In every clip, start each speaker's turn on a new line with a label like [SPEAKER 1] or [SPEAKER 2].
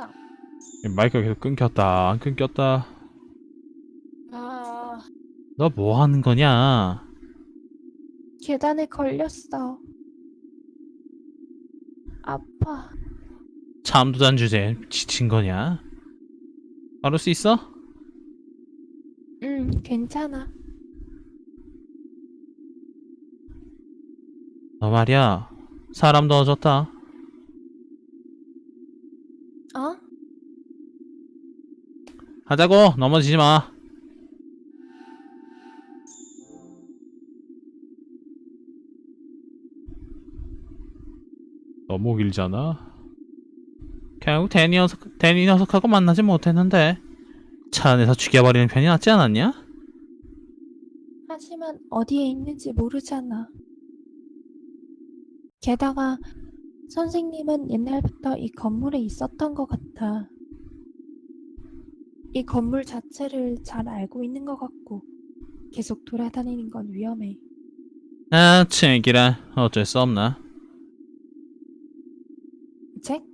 [SPEAKER 1] 천장.
[SPEAKER 2] 마이크가 계속 끊겼다 안 끊겼다
[SPEAKER 1] 아,
[SPEAKER 2] 너 뭐 하는 거냐
[SPEAKER 1] 계단에 걸렸어. 아파.
[SPEAKER 2] 잠도 잔 주제 지친 거냐 바를 수 있어?
[SPEAKER 1] 응, 괜찮아.
[SPEAKER 2] 너 말이야 사람 넣어줬다
[SPEAKER 1] 어?
[SPEAKER 2] 하자고 넘어지지 마 너무 길잖아 결국 데니 녀석, 데니 녀석하고 만나지 못했는데 차 안에서 죽여버리는 편이 낫지 않았냐?
[SPEAKER 1] 하지만 어디에 있는지 모르잖아. 게다가 선생님은 옛날부터 이 건물에 있었던 것 같아. 이 건물 자체를 잘 알고 있는 것 같고 계속 돌아다니는 건 위험해.
[SPEAKER 2] 아, 책이라 어쩔 수 없나
[SPEAKER 1] 책?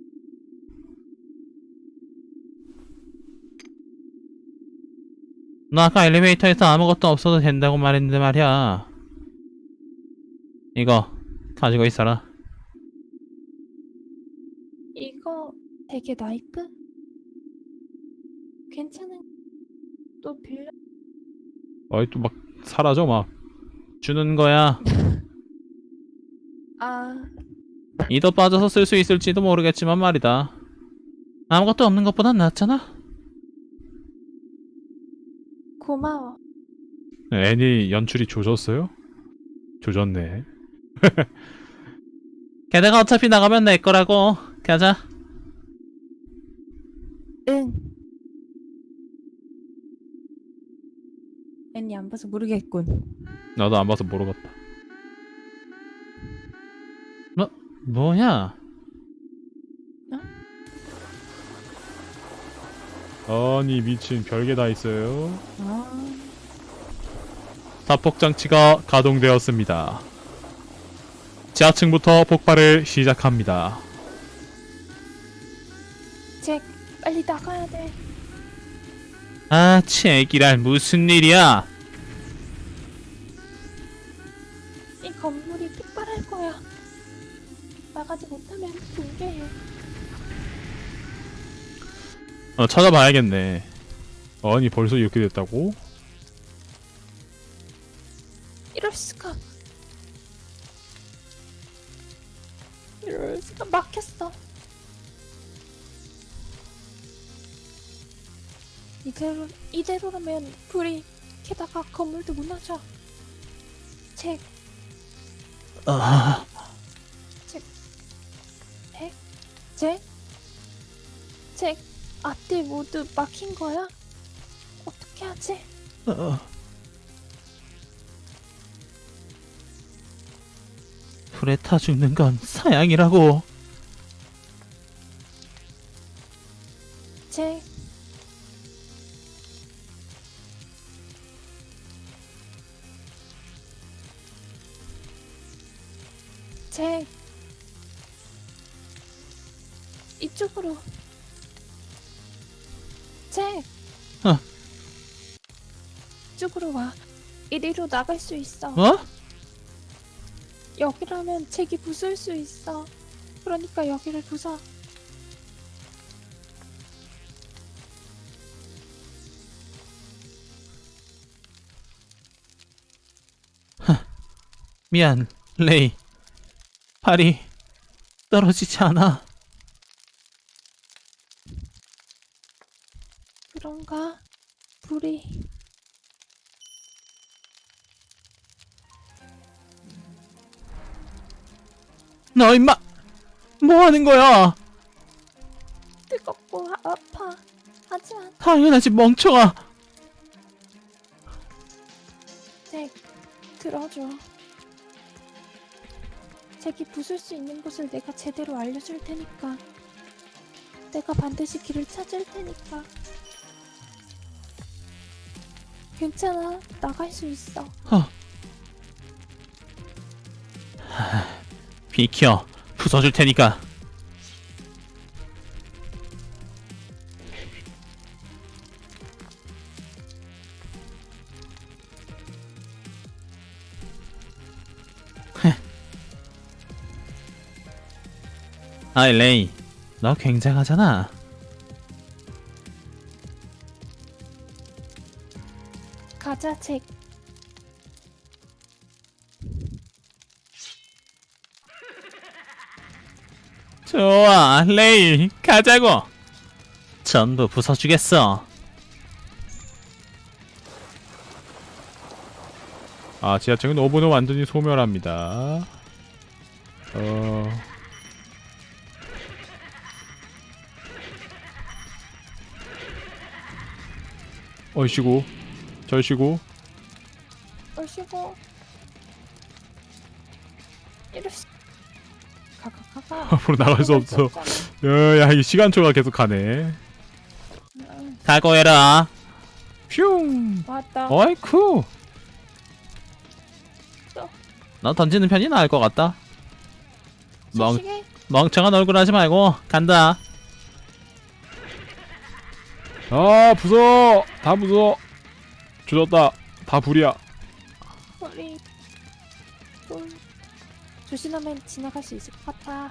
[SPEAKER 2] 너 아까 엘리베이터에서 아무것도 없어도 된다고 말했는데 말이야 이거 가지고 있어라
[SPEAKER 1] 이거 되게 나이프? 괜찮은 또 빌려.
[SPEAKER 2] 어이 또 막 사라져 막. 주는 거야.
[SPEAKER 1] 아.
[SPEAKER 2] 이도 빠져서 쓸 수 있을지도 모르겠지만 말이다. 아무것도 없는 것보단 낫잖아.
[SPEAKER 1] 고마워.
[SPEAKER 2] 애니 연출이 조졌어요? 조졌네. 게다가 어차피 나가면 내 거라고. 가자.
[SPEAKER 1] 응 애니 안 봐서 모르겠군
[SPEAKER 2] 나도 안 봐서 모르겠다 뭐, 뭐야 아니 미친 별게 다 있어요
[SPEAKER 1] 아
[SPEAKER 2] 자폭 장치가 가동되었습니다. 지하층부터 폭발을 시작합니다.
[SPEAKER 1] 잭, 빨리 나가야 돼.
[SPEAKER 2] 아, 책이랄 무슨 일이야?
[SPEAKER 1] 나가지 못하면 붕괴해.
[SPEAKER 2] 어, 찾아봐야겠네. 아니 벌써 이렇게 됐다고?
[SPEAKER 1] 이럴 수가. 이럴 수가 막혔어. 이대로 이대로라면 불이 게다가 건물도 무너져. 잭,
[SPEAKER 2] 아,
[SPEAKER 1] 모두 막힌 거야? 어떻게 하지?
[SPEAKER 2] 어. 불에 타 죽는 건 사양이라고.
[SPEAKER 1] 잭. 잭. 이쪽으로. 잭.
[SPEAKER 2] 어.
[SPEAKER 1] 이쪽으로 와. 이리로 나갈 수 있어.
[SPEAKER 2] 어?
[SPEAKER 1] 여기라면 잭이 부술 수 있어. 그러니까 여기를 부숴.
[SPEAKER 2] 미안, 레이. 발이 떨어지지 않아.
[SPEAKER 1] 그런가? 불이
[SPEAKER 2] 너 임마 뭐 하는 거야?
[SPEAKER 1] 뜨겁고 아- 아파. 하지만
[SPEAKER 2] 당연하지 멍청아.
[SPEAKER 1] 잭 들어줘. 잭이 부술 수 있는 곳을 내가 제대로 알려줄 테니까. 내가 반드시 길을 찾을 테니까. 괜찮아. 나갈 수 있어. 허.
[SPEAKER 2] 비켜. 부숴줄 테니까. 아이 레이 너 굉장하잖아
[SPEAKER 1] 잭.
[SPEAKER 2] 좋아 레이 가자고 전부 부숴주겠어
[SPEAKER 3] 아 지하철은 5분 후 완전히 소멸합니다. 어... 어이시고 절시고
[SPEAKER 1] 얼씨고. 이럴 수. 가가 가가.
[SPEAKER 3] 앞으로 나갈 수 없어. 야야 이 시간초가 계속 가네.
[SPEAKER 1] 응,
[SPEAKER 2] 각오해라
[SPEAKER 3] 퓨.
[SPEAKER 1] 왔다.
[SPEAKER 2] 어이쿠
[SPEAKER 1] 또.
[SPEAKER 2] 너 던지는 편이 나을 것 같다 멍. 멍청한 얼굴 하지 말고 간다
[SPEAKER 3] 아 부숴 다 부숴. 조졌다. 다 불이야.
[SPEAKER 1] 머리. 볼. 조심하면 지나갈 수 있을 것 같아.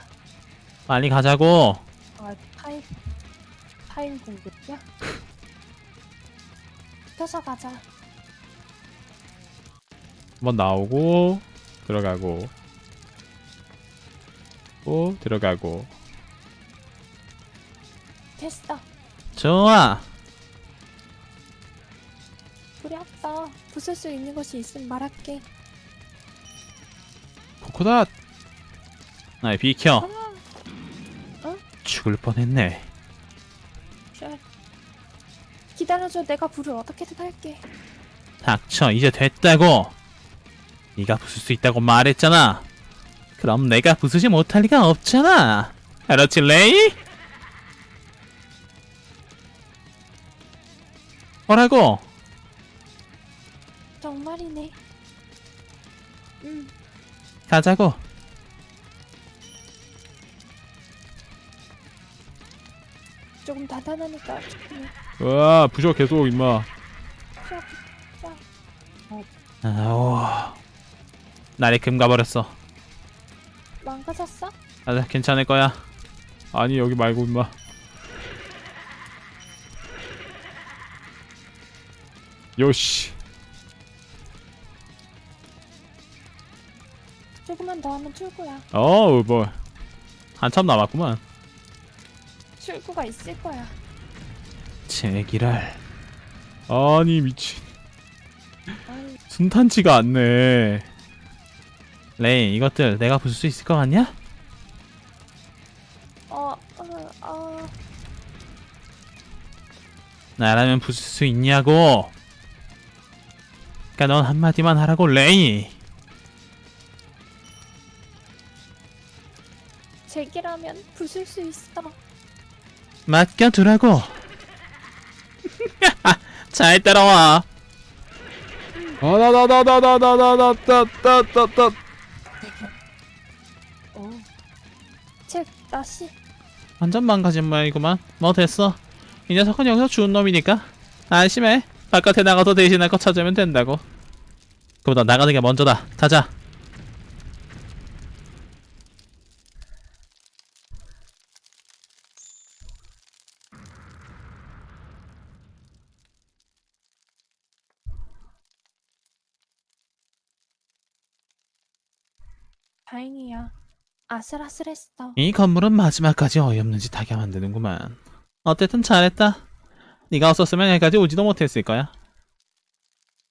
[SPEAKER 2] 빨리 가자고
[SPEAKER 1] 아 타임. 타임 공격이야? 펴서 가자.
[SPEAKER 3] 한번 나오고 들어가고 또 들어가고
[SPEAKER 1] 됐어.
[SPEAKER 2] 좋아
[SPEAKER 1] 불이 없어. 부술 수 있는 것이 있으면 말할게.
[SPEAKER 3] 코코닷
[SPEAKER 2] 아이 비켜
[SPEAKER 1] 어?
[SPEAKER 2] 죽을 뻔했네
[SPEAKER 1] 쉣. 기다려줘. 내가 불을 어떻게든 할게.
[SPEAKER 2] 닥쳐 이제 됐다고 네가 부술 수 있다고 말했잖아 그럼 내가 부수지 못할 리가 없잖아 그렇지 레이? 뭐라고?
[SPEAKER 1] 정말이네. 응.
[SPEAKER 2] 가자고
[SPEAKER 1] 조금 단단하니까 조금
[SPEAKER 3] 와 부셔 계속 임마
[SPEAKER 1] 쫙, 쫙.
[SPEAKER 2] 아오 날이 금 가버렸어
[SPEAKER 1] 망가졌어?
[SPEAKER 2] 아, 괜찮을 거야
[SPEAKER 3] 아니 여기 말고 임마 요시
[SPEAKER 1] 조금만 더 하면 출구야.
[SPEAKER 3] 어우 뭐
[SPEAKER 2] 한참 남았구만
[SPEAKER 1] 출구가 있을 거야.
[SPEAKER 2] 제기랄
[SPEAKER 3] 아니 미친 순탄치가 않네
[SPEAKER 2] 레이 이것들 내가 부술 수 있을 것 같냐?
[SPEAKER 1] 어, 어, 어.
[SPEAKER 2] 나라면 부술 수 있냐고 그니까 넌 한마디만 하라고 레이
[SPEAKER 1] 제기라면 부술 수 있어.
[SPEAKER 2] 맡겨두라고 잘 따라와
[SPEAKER 3] 아나나나나나나나나나나나
[SPEAKER 1] 오. 책, 나시.
[SPEAKER 2] 완전 망가진 모양이구만 뭐 됐어 이 녀석은 여기서 죽은 놈이니까 안심해 바깥에 나가서 대신할 거 찾으면 된다고 그보다 나가는 게 먼저다 가자
[SPEAKER 1] 다행이야. 아슬아슬했어.
[SPEAKER 2] 이 건물은 마지막까지 어이없는 짓 하게 만드는구만 어쨌든 잘했다 네가 없었으면 여기까지 오지도 못했을 거야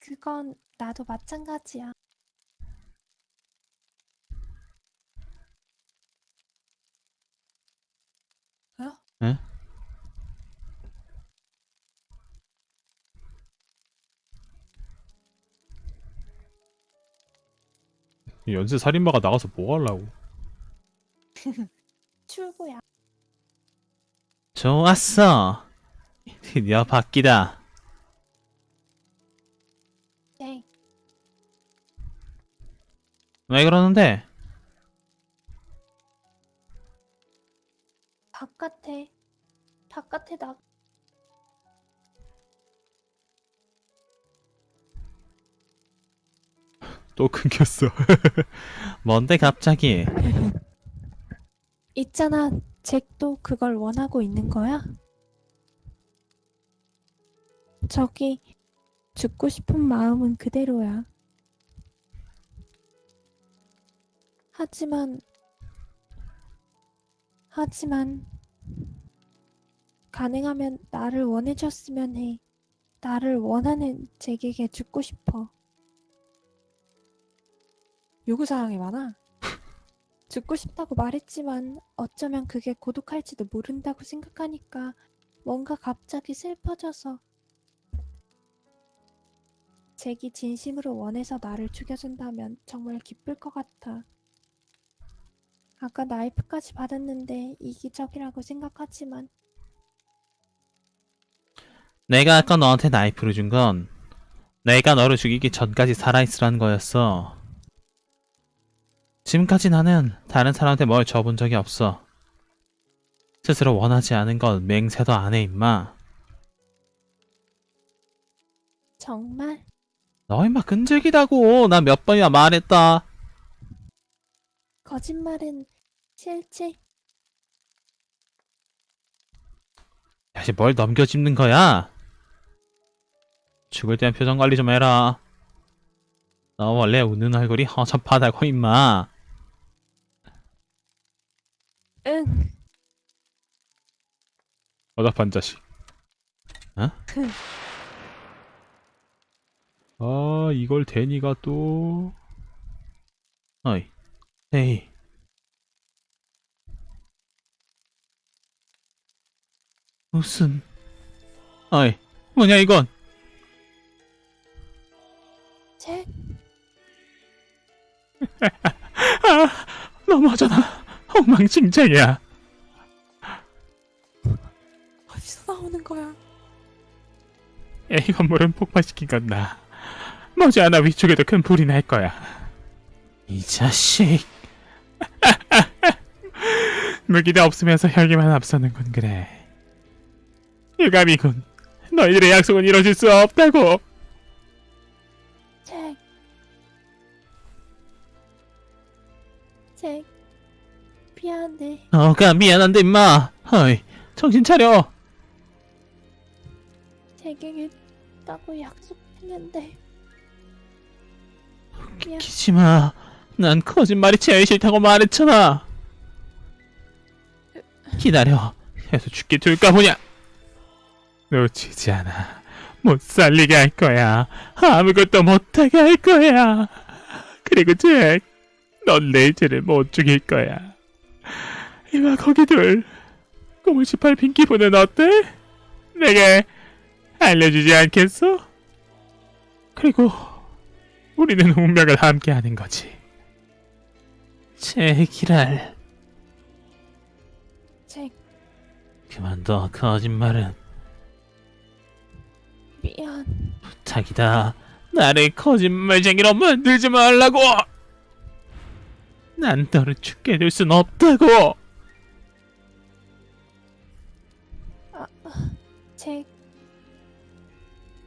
[SPEAKER 1] 그건 나도 마찬가지야. 어?
[SPEAKER 2] 응?
[SPEAKER 3] 연쇄 살인마가 나가서 뭐 하려고
[SPEAKER 1] 출구야.
[SPEAKER 2] 좋았어 드디어 바뀌다
[SPEAKER 1] 네.
[SPEAKER 2] 왜 그러는데
[SPEAKER 1] 바깥에. 바깥에 나.
[SPEAKER 3] 또 끊겼어
[SPEAKER 2] 뭔데 갑자기
[SPEAKER 1] 있잖아, 잭도 그걸 원하고 있는 거야? 저기, 죽고 싶은 마음은 그대로야. 하지만, 하지만, 가능하면 나를 원해줬으면 해. 나를 원하는 잭에게 죽고 싶어. 요구사항이 많아. 죽고 싶다고 말했지만 어쩌면 그게 고독할지도 모른다고 생각하니까 뭔가 갑자기 슬퍼져서 잭이 진심으로 원해서 나를 죽여준다면 정말 기쁠 것 같아. 아까 나이프까지 받았는데 이기적이라고 생각하지만
[SPEAKER 2] 내가 아까 너한테 나이프를 준 건 내가 너를 죽이기 전까지 살아있으라는 거였어. 지금까지 나는 다른 사람한테 뭘 줘본 적이 없어. 스스로 원하지 않은 건 맹세도 안 해, 임마.
[SPEAKER 1] 정말
[SPEAKER 2] 너 임마 끈질기다고. 나 몇 번이나 말했다.
[SPEAKER 1] 거짓말은 싫지?
[SPEAKER 2] 다시 뭘 넘겨짚는 거야? 죽을 땐 표정 관리 좀 해라. 너 원래 웃는 얼굴이 허접하다고 임마.
[SPEAKER 1] 응.
[SPEAKER 3] 어답한 자식.
[SPEAKER 2] 어?
[SPEAKER 3] 아 이걸 데니가 또
[SPEAKER 2] 어이. 에이. 무슨 어이 뭐냐 이건
[SPEAKER 1] 잭,
[SPEAKER 3] 너무하잖아. 엉망진창이야.
[SPEAKER 1] 어디서 나오는 거야?
[SPEAKER 3] 이 건물은 폭파시킨 건 나. 머지않아 위쪽에도 큰 불이 날 거야.
[SPEAKER 2] 이 자식
[SPEAKER 3] 무기도 없으면서 혈기만 앞서는군 그래. 유감이군. 너희들의 약속은 이뤄질 수 없다고.
[SPEAKER 1] 미안해.
[SPEAKER 2] 너가 미안한데 임마 어이 정신 차려
[SPEAKER 1] 따고 약속했는데. 미안.
[SPEAKER 2] 기지마 난 거짓말이 제일 싫다고 말했잖아 기다려 해서 죽게 둘까 보냐
[SPEAKER 3] 놓치지 않아. 못 살리게 할 거야. 아무것도 못하게 할 거야. 그리고 잭, 넌 레이즈를 못 죽일 거야. 이와 거기 둘, 꼬물 18 핑키부는 어때? 내게 알려주지 않겠어? 그리고 우리는 운명을 함께하는 거지.
[SPEAKER 2] 제기랄
[SPEAKER 1] 잭,
[SPEAKER 2] 그만둬 거짓말은
[SPEAKER 1] 미안.
[SPEAKER 2] 부탁이다 나를 거짓말쟁이로 만들지 말라고 난 너를 죽게 될순 없다고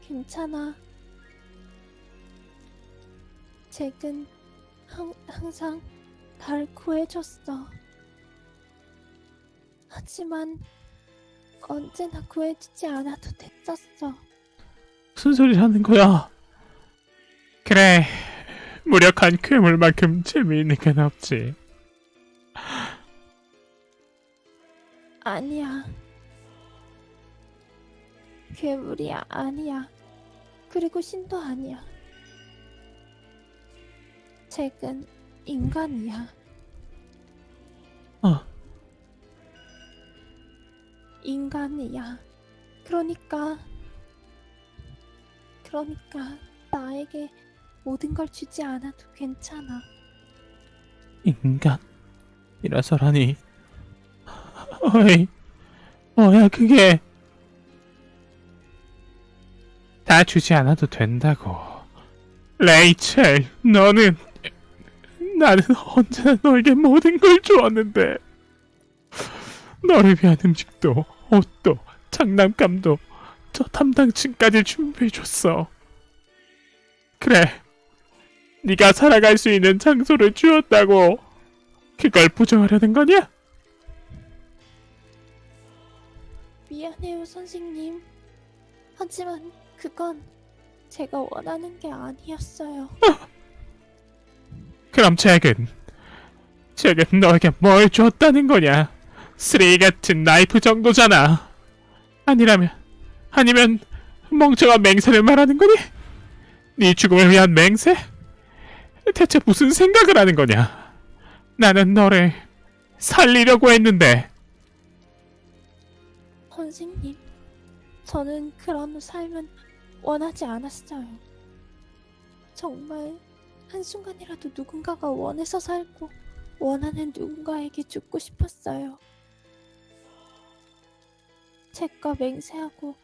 [SPEAKER 1] 괜찮아. 잭은 항, 항상 날 구해줬어. 하지만 언제나 구해주지 않아도 됐었어.
[SPEAKER 3] 무슨 소리를 하는 거야? 그래, 무력한 괴물만큼 재미있는 건 없지.
[SPEAKER 1] 아니야. 괴물이 아니야. 그리고 신도 아니야. 잭은 인간이야.
[SPEAKER 2] 어.
[SPEAKER 1] 인간이야. 그러니까, 그러니까 나에게 모든 걸 주지 않아도 괜찮아.
[SPEAKER 2] 인간 이라서라니 어이 뭐야 그게
[SPEAKER 3] 다 주지 않아도 된다고. 레이첼, 너는 나는 언제나 너에게 모든 걸 주었는데 너를 위한 음식도 옷도 장난감도 저 담당층까지 준비해줬어. 그래, 네가 살아갈 수 있는 장소를 주었다고. 그걸 부정하려는 거냐?
[SPEAKER 1] 미안해요, 선생님. 하지만 그건 제가 원하는 게 아니었어요.
[SPEAKER 2] 그럼 잭은 잭은 너에게 뭘 줬다는 거냐? 쓰레기 같은 나이프 정도잖아. 아니라면 아니면 멍청한 맹세를 말하는 거니? 네 죽음을 위한 맹세? 대체 무슨 생각을 하는 거냐? 나는 너를 살리려고 했는데
[SPEAKER 1] 선생님, 저는 그런 삶은 원하지 않았어요. 정말 한순간이라도 누군가가 원해서 살고 원하는 누군가에게 죽고 싶었어요. 책과 맹세하고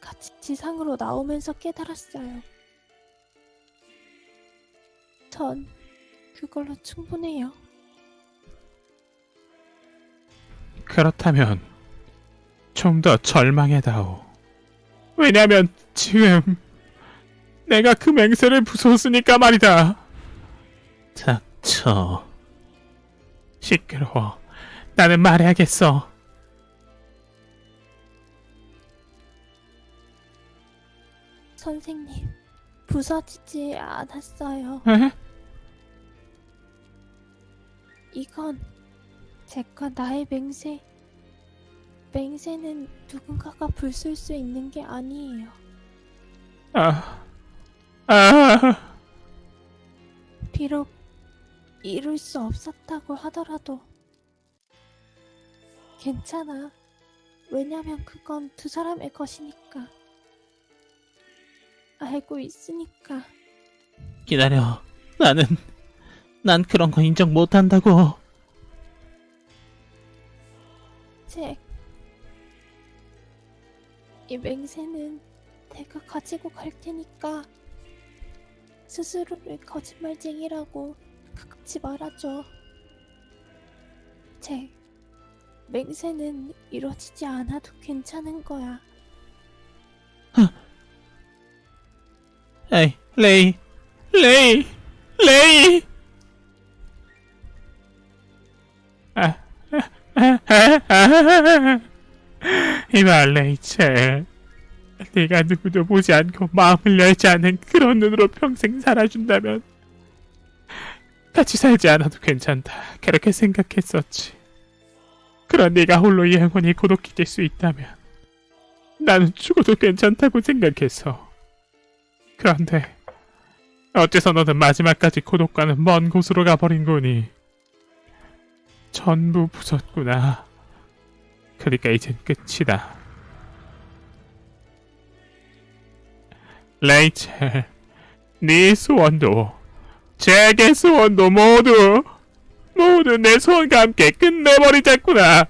[SPEAKER 1] 같이 지상으로 나오면서 깨달았어요. 전 그걸로 충분해요.
[SPEAKER 2] 그렇다면 좀 더 절망해다오. 왜냐면 지금 내가 그 맹세를 부쉈으니까 말이다.
[SPEAKER 4] 닥쳐.
[SPEAKER 2] 시끄러워. 나는 말해야겠어.
[SPEAKER 1] 선생님, 부서지지 않았어요.
[SPEAKER 2] 에?
[SPEAKER 1] 이건 제과 나의 맹세. 맹세는 누군가가 불쓸 수 있는 게 아니에요.
[SPEAKER 2] 아, 아,
[SPEAKER 1] 비록 이룰 수 없었다고 하더라도 괜찮아. 왜냐면 그건 두 사람의 것이니까. 알고 있으니까.
[SPEAKER 4] 기다려. 나는 난 그런 거 인정 못 한다고.
[SPEAKER 1] 잭. 이 맹세는 내가 가지고 갈 테니까 스스로를 거짓말쟁이라고 가깝지 말아줘. 잭. 맹세는 이루어지지 않아도 괜찮은 거야.
[SPEAKER 4] 에이, 레이.
[SPEAKER 2] 레이, 레이. 아, 아, 아, 아. 이봐, 레이첼. 네가 누구도 보지 않고 마음을 열지 않는 그런 눈으로 평생 살아준다면 같이 살지 않아도 괜찮다. 그렇게 생각했었지. 그런 네가 홀로 영원히 고독해질 수 있다면 나는 죽어도 괜찮다고 생각했어. 그런데 어째서 너는 마지막까지 고독과는 먼 곳으로 가버린 거니? 전부 부쉈구나. 그러니까 이젠 끝이다. 레이첼, 네 소원도, 잭의 소원도 모두, 모두 내 소원과 함께 끝내버리자꾸나.